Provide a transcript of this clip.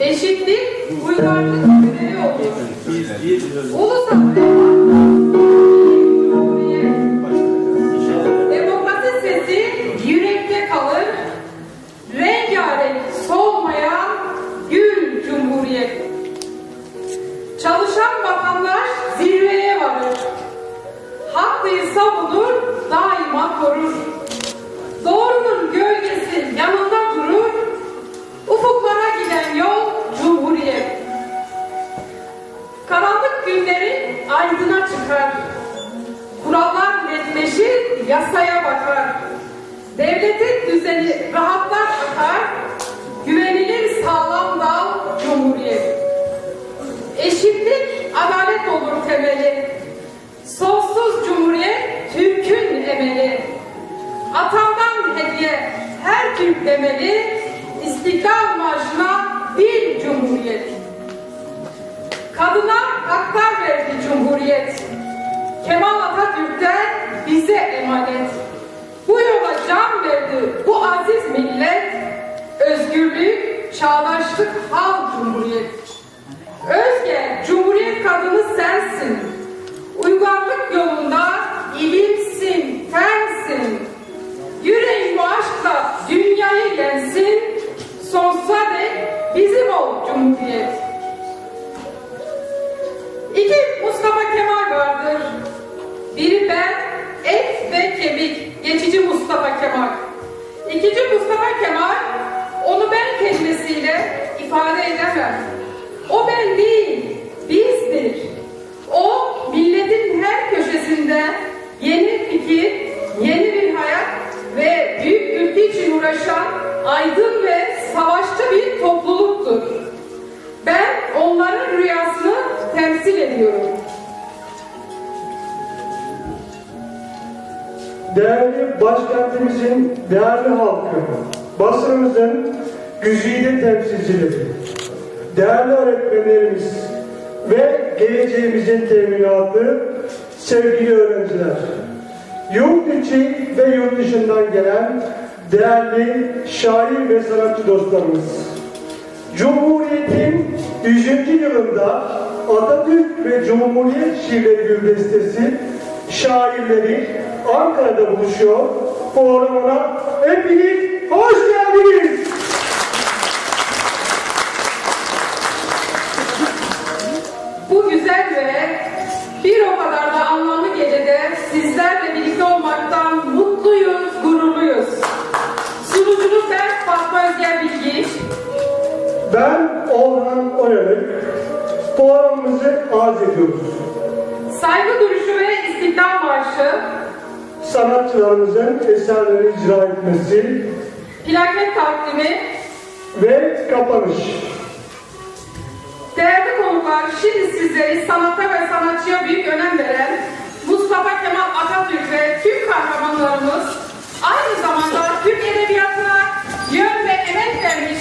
Eşitlik, uygarlık görevi olur. Ulusal sesi yürekte kalır. Rengarenk solmayan gül cumhuriyet. Çalışan vatandaş zirveye varır. Hakkıyı savunur, daima korur. Doğrunun gölgesi durur. Ufuklara giden yol cumhuriyet. Karanlık günlerin aydına çıkar. Kurallar netleşir, yasaya bakar. Devletin düzeni rahatlar akar. Güvenilir sağlam dal cumhuriyet. Eşitlik adalet olur temeli. Sonsuz cumhuriyet Türk'ün emeli. Atamdan hediye her Türk demeli. İstiklal marşına bir cumhuriyet. Kadına haklar verdi Cumhuriyet. Kemal Atatürk'ten bize emanet. Bu yola can verdi bu aziz millet. Özgürlük, çağdaşlık, hal Cumhuriyet. Özge, Cumhuriyet kadını sensin. Uygarlık yolunda ilimsin, İki Mustafa Kemal vardır. Biri ben, et ve kemik, geçici Mustafa Kemal. İkinci Mustafa Kemal, onu ben kelimesiyle ifade edemem. O ben değil, bizdir. O, milletin her köşesinde yeni fikir, yeni bir hayat ve büyük ülke için uğraşan aydın ve savaşçı bir topluluktur. Ediyorum. Değerli başkentimizin değerli halkı, basınımızın güzide temsilcileri, değerli öğretmenlerimiz ve geleceğimizin teminatı, sevgili öğrenciler, yurt içi ve yurt dışından gelen değerli şair ve sanatçı dostlarımız, Cumhuriyet'in 100. yılında Atatürk ve Cumhuriyet Şiirleri Güldestesi şairleri Ankara'da buluşuyor. Programına hepiniz hoş geldiniz. Bu güzel ve bir o kadar da anlamlı gecede sizlerle birlikte olmaktan mutluyuz, gururluyuz. Programımızı arz ediyoruz. Saygı duruşu ve İstiklal Marşı, Sanatçılarımızın eserleri icra etmesi plaket takdimi, ve kapanış. Değerli konuklar, şimdi sizleri sanata ve sanatçıya büyük önem veren Mustafa Kemal Atatürk ve tüm kahramanlarımız aynı zamanda Türk Edebiyatı'na yön ve emek vermiş